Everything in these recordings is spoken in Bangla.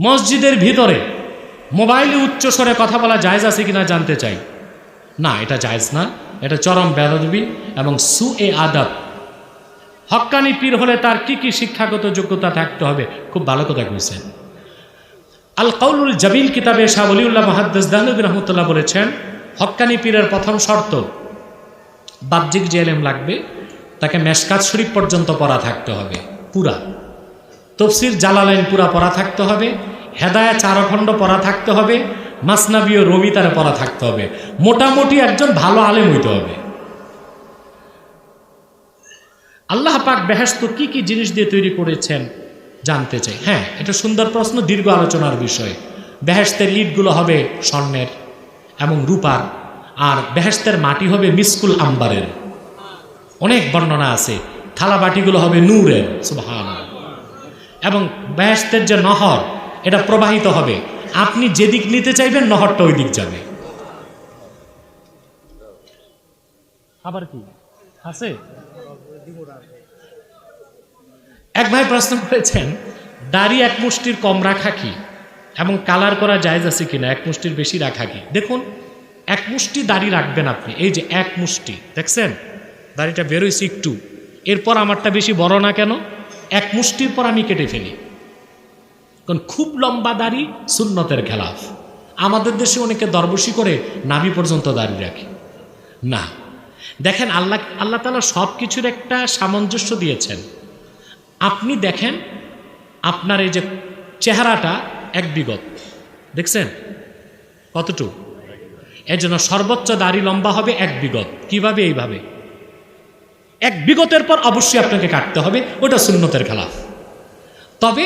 মসজিদের ভিতরে মোবাইলে উচ্চস্বরে কথা বলা জায়জ আছে কিনা জানতে চাই। না, এটা জায়েজ না। এটা চরম বেদবি এবং সু এ আদাব। হক্কানি পীর হলে তার কি কি শিক্ষাগত যোগ্যতা থাকতে হবে? খুব ভালো কথা কইছেন। আল কাউলুল জাবিল কিতাবে শাহ অলিউল্লাহ মহাদ্দেস দাহনবী রহমতুল্লাহ বলেছেন, হক্কানি পীরের প্রথম শর্ত, বাহ্যিক যে এলেম লাগবে, তাকে মেশকাত শরীফ পর্যন্ত পড়া থাকতে হবে, পুরা। তফসির জালালাইন পুরা পড়া থাকতে হবে হেদায়া চারখণ্ড পড়া থাকতে হবে, মাসনাবি ও রবি তারা পড়া থাকতে হবে। মোটামুটি একজন ভালো আলেম হইতে হবে। আল্লাহ পাক বেহেস্ত কি কি জিনিস দিয়ে তৈরি করেছেন জানতে চাই। হ্যাঁ এটা সুন্দর প্রশ্ন, দীর্ঘ আলোচনার বিষয়। বেহেস্তের ইটগুলো হবে স্বর্ণের এবং রূপার, আর বেহেস্তের মাটি হবে মিসকুল আম্বারের। অনেক বর্ণনা আছে। থালা বাটিগুলো হবে নূরের সুবহান এবং বেহেস্তের যে নহর, এটা প্রবাহিত হবে। আপনি যেদিক নিতে চাইবেন, নহরটা ওই দিক যাবে। আবার কি? আছে? এক ভাই প্রশ্ন করেছেন, দাড়ি এক মুষ্টির কম রাখা কি? এবং কালার করা জায়জ আছে কিনা? এক মুষ্টির বেশি রাখা কি? দেখুন, এক মুষ্টি দাড়ি রাখবেন আপনি। এই যে এক মুষ্টি, দেখছেন? দাড়িটা বেরোইছে একটু এরপর আমারটা বেশি বড় না কেন? এক মুষ্টির পর আমি কেটে ফেলি। কারণ খুব লম্বা দাড়ি সুন্নতের খেলাফ। আমাদের দেশে অনেকে দরবসি করে নাভি পর্যন্ত দাড়ি রাখে। না, দেখেন আল্লাহ আল্লাহ তালা সব কিছুর একটা সামঞ্জস্য দিয়েছেন। আপনি দেখেন আপনার এই যে চেহারাটা এক বিগত। দেখছেন? কতটুকু? এর জন্য সর্বোচ্চ দাড়ি লম্বা হবে এক বিগত। কীভাবে? এইভাবে। এক বিগতের পর অবশ্যই আপনাকে কাটতে হবে, ওটা সুন্নতের খেলাফ তবে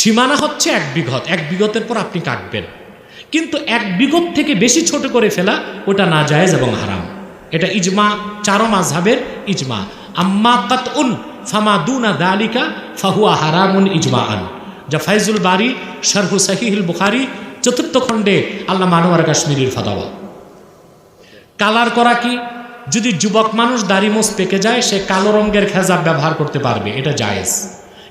সীমানা হচ্ছে এক বিঘত এক বিগতের পর আপনি কাটবেন। কিন্তু এক বিগত থেকে বেশি ছোট করে ফেলা, ওটা না জায়েজ এবং হারাম। এটা ইজমা, চারো মাঝহাবের ইজমা। আম্মা কাত উন ফামা দুনা দালিকা ফাহুয়া হারামুন ইজমা আন যা ফাইজুল বারি, শারহু সাহিহুল বুখারি, চতুর্থ খণ্ডে আল্লাহ মানোয়ার কাশ্মীরির ফতাওয়া কালার করা কি? যদি যুবক মানুষ দাড়ি মোস পেকে যায় সে কালো রঙের খেজাব ব্যবহার করতে পারবে এটা জায়েজ।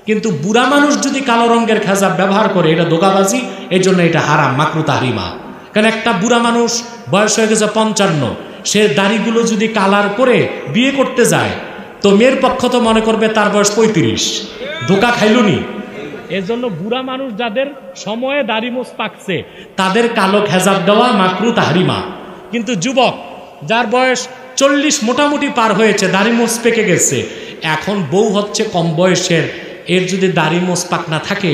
কিন্তু বুড়া মানুষ যদি কালো রঙের খেজাব ব্যবহার করে এটা দোকাবাজি এই জন্য এটা হারাম মাকরু তাহারিমা। কারণ একটা বুড়া মানুষ বয়স হয়ে গেছে পঞ্চান্ন সে দাড়িগুলো যদি কালার করে বিয়ে করতে যায় তো মেয়ের পক্ষ তো মনে করবে তার বয়স পঁয়ত্রিশ। ধোকা খাইলুনি। এর জন্য বুড়া মানুষ যাদের সময়ে দাড়ি মোস পাকছে তাদের কালো খেজাব দেওয়া মাকরু তাহারিমা। কিন্তু যুবক যার বয়স চল্লিশ মোটামুটি পার হয়েছে, দাড়ি মোস পেকে গেছে। এখন বউ হচ্ছে কম বয়সের, এর যদি দাড়ি মোস পাক না থাকে,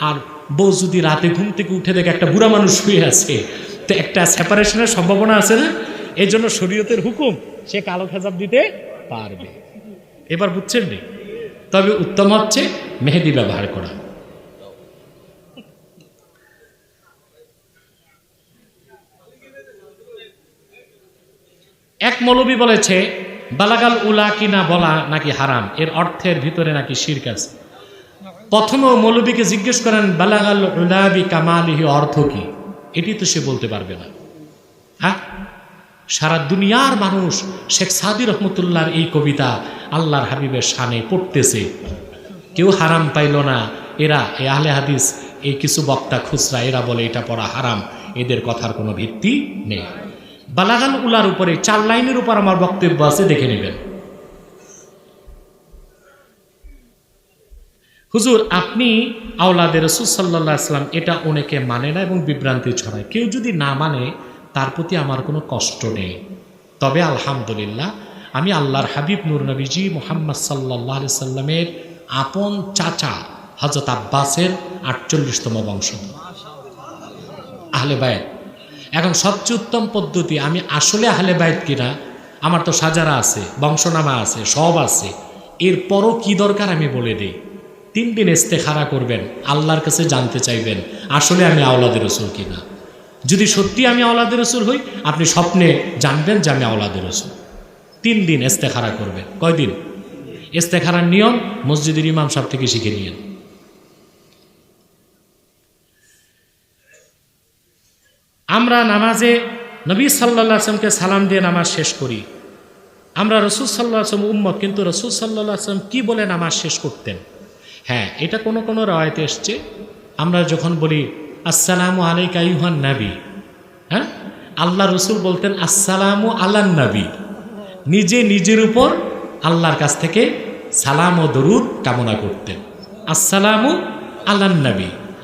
আর বউ যদি রাতে ঘুম থেকে উঠে দেখে একটা বুড়া মানুষ শুয়ে আছে, তো একটা সেপারেশনের সম্ভাবনা আছে না? এই জন্য শরীয়তের হুকুম, সে কালো খেজাব দিতে পারবে। এবার বুঝছেন নি? তবে উত্তম হচ্ছে মেহেদি ব্যবহার করা। এক মৌলবী বলেছে, বালাগাল উলা কিনা বলা নাকি হারাম? এর অর্থের ভিতরে নাকি শির্ক আছে? প্রথমে মৌলবীকে জিজ্ঞেস করেন, বালাগাল উলাবি কামালিহি, অর্থ কি? এটি তো সে বলতে পারবে না। হ্যাঁ? সারা দুনিয়ার মানুষ শেখ সাদি রহমতুল্লাহর এই কবিতা আল্লাহর হাবিবের শানে পড়তেছে। কেউ হারাম পাইল না। এরা, এ আহলে হাদিস, এই কিছু বক্তা খুচরা, এরা বলে এটা পড়া হারাম। এদের কথার কোনো ভিত্তি নেই। বালাগাল উলার উপরে চার লাইনের উপর আমার বক্তব্য আছে, দেখে নেবেন। হুজুর, আপনি আওলাদের রসুল সাল্লাহ আসলাম এটা অনেকে মানে না এবং বিভ্রান্তি ছড়ায়। কেউ যদি না মানে তার প্রতি আমার কোনো কষ্ট নেই। তবে আলহামদুলিল্লাহ, আমি আল্লাহর হাবিব নূর নবীজি মোহাম্মদ সাল্লাহ সাল্লামের আপন চাচা হজরত আব্বাসের আটচল্লিশতম বংশ আহলে বায়ত এখন সবচেয়ে উত্তম পদ্ধতি, আমি আসলে আহলে বাইত কিনা, আমার তো সাজারা আছে, বংশনামা আছে, সব আছে। এরপরও কি দরকার আমি বলে দিই? তিন দিন ইস্তেখারা করবেন, আল্লাহর কাছে জানতে চাইবেন, আসলে আমি আওলাদের রসুল কিনা। যদি সত্যি আমি আওলাদের রসুল হই, আপনি স্বপ্নে জানবেন যে আমি আওলাদের রসুল। তিন দিন ইস্তেখারা করবেন। কয়দিন? ইস্তেখারার নিয়ম মসজিদের ইমাম সাহেব থেকে শিখে নিয়েন। আমরা নামাজে নবী সাল্লা আসলামকে সালাম দিয়ে নামাজ শেষ করি। আমরা রসুল সাল্লাহ আসলাম উম্মত, কিন্তু রসুল সাল্লাহ আসলাম কী বলে নামাজ শেষ করতেন? হ্যাঁ এটা কোনো কোনো রায়তে এসছে। আমরা যখন বলি, আসসালামু আলাইকা ইউহান নাবি হ্যাঁ? আল্লাহ রসুল বলতেন, আসসালামু আল্লাহ নবী নিজে নিজের উপর আল্লাহর কাছ থেকে সালাম ও দরুদ কামনা করতেন। আসসালামু আল্লাহ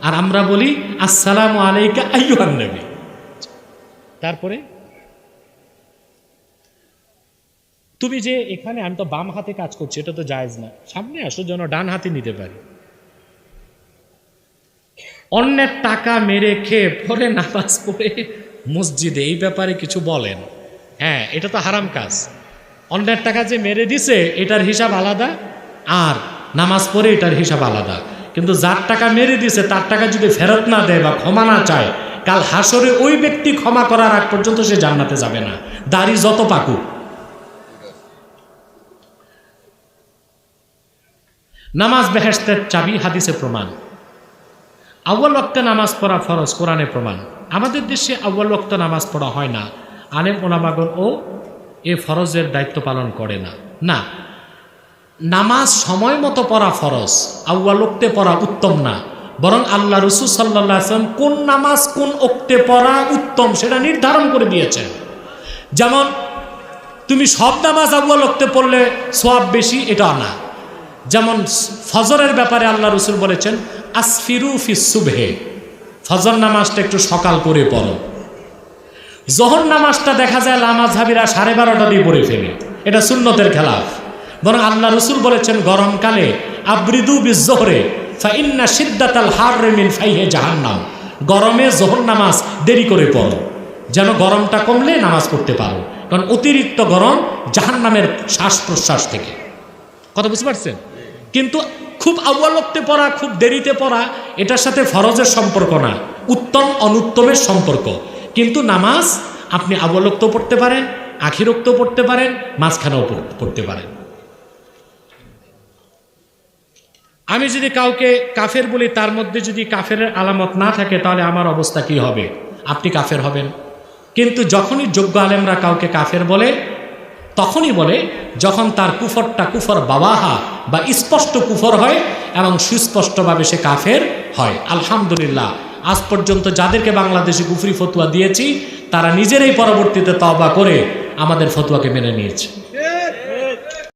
আর আমরা বলি, আসসালামু আলাইকা আইয়ুহান নবী তারপরে, তুমি যে এখানে, আমি তো বাম হাতে কাজ করছি, এটা তো জায়েজ না। সামনে আসো, যেন ডান হাতে নিতে পারি। অন্যের টাকা মেরে খেয়ে পরে নামাজ পড়ে মসজিদে, এই ব্যাপারে কিছু বলেন। হ্যাঁ এটা তো হারাম কাজ। অন্যের টাকা যে মেরে দিছে, এটার হিসাব আলাদা, আর নামাজ পড়ে এটার হিসাব আলাদা। কিন্তু যার টাকা মেরে দিছে, তার টাকা যদি ফেরত না দেয় বা ক্ষমা না চায় কাল হাসরে ওই ব্যক্তি ক্ষমা করার আগ পর্যন্ত সে জান্নাতে যাবে না। দাড়ি যত পাকুক। নামাজ বেহেস্তের চাবি হাদিসে প্রমাণ। আউ্বাল ওক্তে নামাজ পড়া ফরজ, কোরআনে প্রমাণ। আমাদের দেশে আউ্বাল ওক্ত নামাজ পড়া হয় না। আলেম ওলামাগন ও এ ফরজের দায়িত্ব পালন করে না। না, নামাজ সময় মতো পড়া ফরজ আউ্বাল ওক্তে পড়া উত্তম না। বরং আল্লাহ রসুল সাল্লাহ কোন নামাজ কোন ওক্তে পড়া উত্তম সেটা নির্ধারণ করে দিয়েছেন। যেমন, তুমি সব নামাজ আউ্বাল ওক্তে পড়লে সোয়াব বেশি এটা না। যেমন, ফজরের ব্যাপারে আল্লাহ রসুল বলেছেন, আসফিরু ফিসুভে ফজর নামাজটা একটু সকাল করে পড়ো। জহর নামাজটা দেখা যায় লামাজ হাবিরা সাড়ে বারোটা দিয়ে পড়ে ফেলে, এটা সুন্নতের খেলাফ। বরং আল্লাহ রসুল বলেছেন, গরমকালে আবৃদু বিজোহরে ফাইন্না সিদ্দাতাল হার রেমিন ফাইহে জাহান্নাম। গরমে জোহর নামাজ দেরি করে পড়ো। যেন গরমটা কমলে নামাজ পড়তে পারো। কারণ অতিরিক্ত গরম জাহান্নামের শ্বাস প্রশ্বাস থেকে। কথা বুঝতে পারছেন? কিন্তু খুব আউ্বালত্বে পড়া, খুব দেরিতে পড়া, এটার সাথে ফরজের সম্পর্ক না। উত্তম অনুত্তমের সম্পর্ক। কিন্তু নামাজ আপনি আবলক্ত পড়তে পারেন আখিরক্ত পড়তে পারেন, মাঝখানেও পড়- পড়তে পারেন। আমি যদি কাউকে কাফের বলি, তার মধ্যে যদি কাফের আলামত না থাকে, তাহলে আমার অবস্থা কি হবে? আপনি কাফের হবেন। কিন্তু যখনই যোগ্য আলেমরা কাউকে কাফের বলে, তখনই বলে, যখন তার কুফরটা কুফর বাবাহা বা স্পষ্ট কুফর হয় এবং সুস্পষ্টভাবে সে কাফের হয়। আলহামদুলিল্লাহ, আজ পর্যন্ত যাদেরকে বাংলাদেশে কুফরি ফতুয়া দিয়েছি, তারা নিজেরাই পরবর্তীতে তওবা করে আমাদের ফতুয়াকে মেনে নিয়েছে।